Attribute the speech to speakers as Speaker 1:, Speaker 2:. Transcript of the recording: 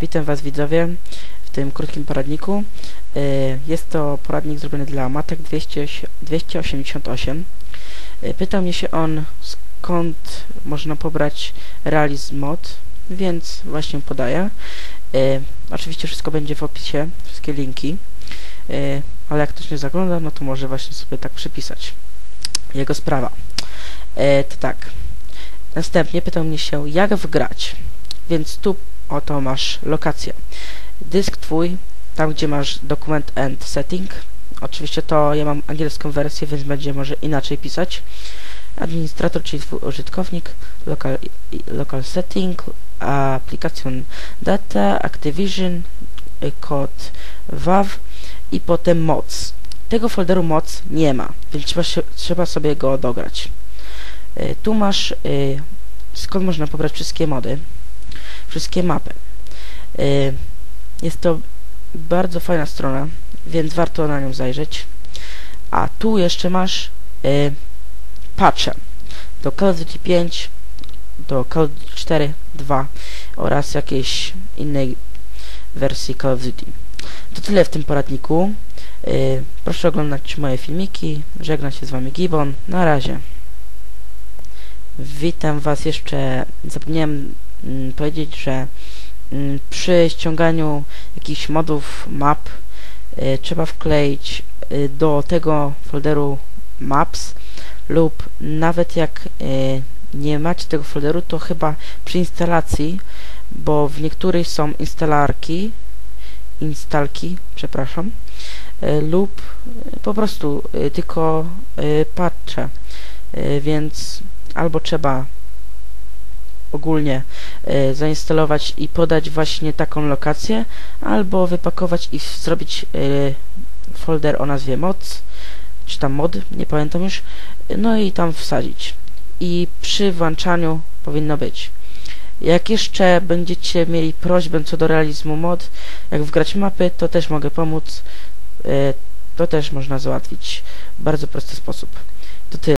Speaker 1: Witam Was widzowie w tym krótkim poradniku. Y, Jest to poradnik zrobiony dla Matek 200 288. Y, Pytał mnie się on skąd można pobrać Realizm Mod, więc właśnie podaję. Y, Oczywiście wszystko będzie w opisie, wszystkie linki. Y, Ale jak ktoś nie zagląda, no to może właśnie sobie tak przypisać. Jego sprawa. To tak. Następnie pytał mnie się, jak wgrać. Więc tu oto masz lokację. Dysk twój, tam gdzie masz dokument and setting. Oczywiście to ja mam angielską wersję, więc będzie może inaczej pisać. Administrator, czyli twój użytkownik, local, local setting, application data, Activision, kod WAV i potem moc. Tego folderu moc nie ma, więc trzeba, się, trzeba sobie go dograć. Y, Tu masz y, skąd można pobrać wszystkie mody, wszystkie mapy. Y, Jest to bardzo fajna strona, więc warto na nią zajrzeć. A tu jeszcze masz y, patche do Call of Duty 5, do Call of Duty 4, 2 oraz jakiejś innej wersji Call of Duty. To tyle w tym poradniku. Y, Proszę oglądać moje filmiki. Żegna się z Wami Gibbon. Na razie. Witam Was jeszcze. Zapomniałem powiedzieć, że mm, przy ściąganiu jakichś modów map y, trzeba wkleić y, do tego folderu maps lub nawet jak y, nie macie tego folderu, to chyba przy instalacji, bo w niektórych są instalarki, instalki, przepraszam, lub po prostu tylko patche, więc albo trzeba ogólnie y, zainstalować i podać właśnie taką lokację, albo wypakować i zrobić y, folder o nazwie moc, czy tam mod, nie pamiętam już, no i tam wsadzić. I przy włączaniu powinno być. Jak jeszcze będziecie mieli prośbę co do realizmu mod, jak wgrać mapy, to też mogę pomóc. y, To też można załatwić w bardzo prosty sposób. To tyle.